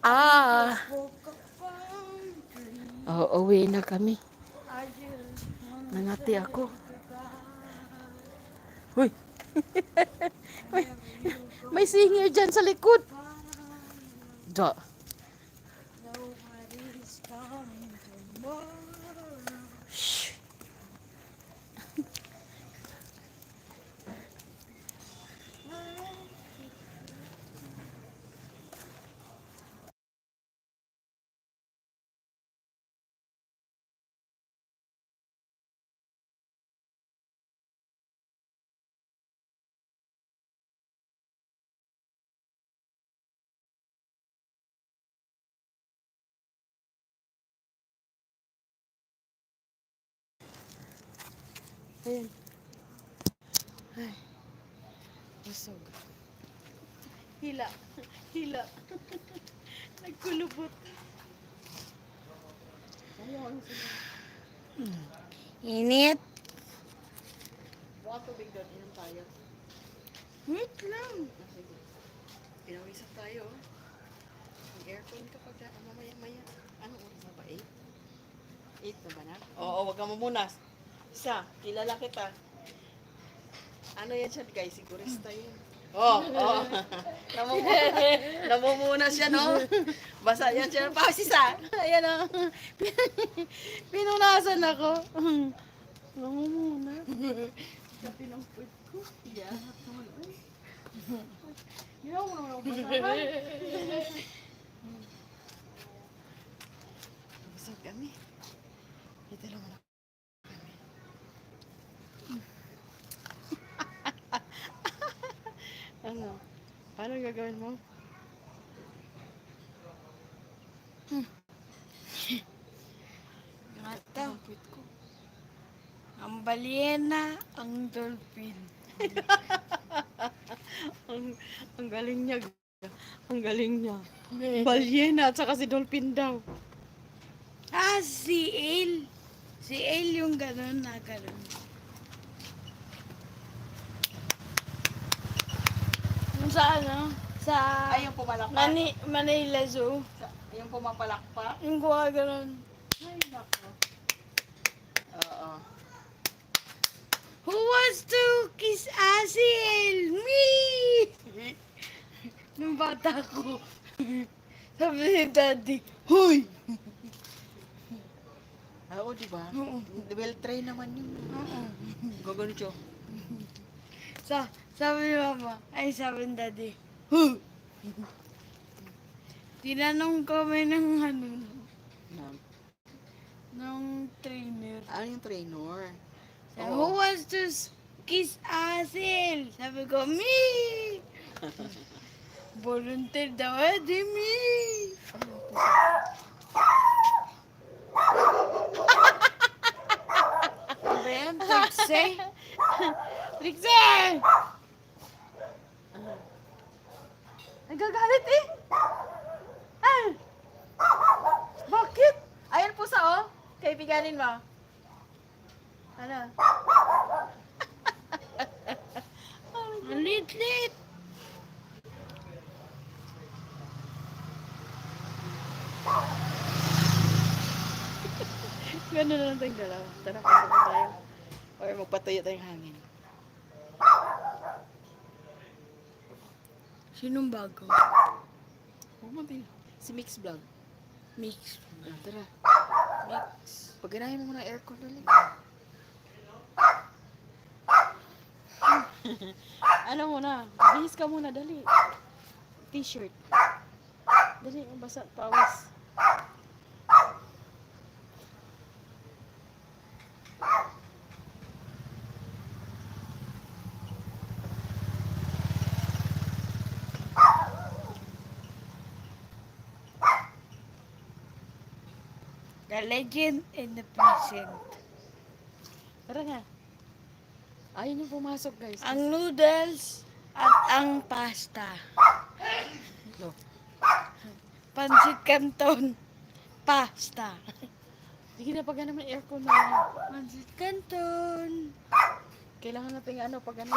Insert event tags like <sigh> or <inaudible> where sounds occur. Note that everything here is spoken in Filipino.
Ah, oh, uwi na kami. Nangati ako. Uy! <laughs> may, may singer dyan sa likod. Da. Ayan. Ay. Busog. Hila. <laughs> Hila. <laughs> Nagkulubot. Init. Baka tubig doon. Inom tayo. Wait lang. Sige. Pinawisan tayo. Ang aircon kapag na, mamaya maya. Ano oras na ba? 8? 8 na ba na? Oo, wag ka mamunas. Isa, kilala kita. Ano yan siya guys? Sigurista yun. Oo, oh, oo. Oh. <laughs> Namumuna, <laughs> namumuna siya, no? Basa yan siya. Pa, sisa. <laughs> Ayan o. Pinunasan ako. Namumuna. Sabi ng food ko. Yeah. Ginawa mo naman ako basahan. Busog kami. Dito lang ano? Paano gagawin mo? Ito. Bakit ko? Ang balyena, ang dolphin. Ang, <laughs> ang galing niya. Ang galing niya. Balyena at saka si Dolphin daw. Ah, si El. Si El yung gano'n na gano'n. Sa ano? Sa Ay, yung pumalakpak. Mani Manila Zoo. Sa- Yung pumapalakpak. Yung gawa gano'n. Ay, nako. Oo. Who wants to kiss Asil? Me! Nung bata ko. Sabi ni Daddy, Hoy! Ah, Oo, di ba? Oo. Well train naman yun. Oo. Gagano siya. Sa, sabi ni Mama, ay sabi ni Daddy, Huh! <laughs> Tinanong kami ng ano, Ma'am. ng trainer. Ano yung trainer? Sabi, Oo. Who wants to s- kiss Asil? Sabi ko, me! <laughs> Volunteer daw, eh, di me! Ano ba yan? Trixie? Trixie! <laughs> Nagagalit eh. Ay! Bakit? Ayan po sa oh. Kaibiganin mo. Ano? <laughs> Ang lit-lit! <laughs> Gano'n na lang tayong dalawa. Tara, pasok tayo. Or magpatuyo tayong hangin. Sinong bago? Pumunti. Si Mix Vlog. Mix. Ah, tara. Mix. Paganahin mo muna aircon dali. <laughs> ano muna? Bihis ka muna, dali. T-shirt. Dali, ang basa, pawis. The legend and the present. Tara nga. Ayun yung pumasok, guys. Ang noodles at ang pasta. No. Pansit canton. Pasta. Sige na, pag naman aircon na. Pansit canton. Kailangan natin ano, pag ano.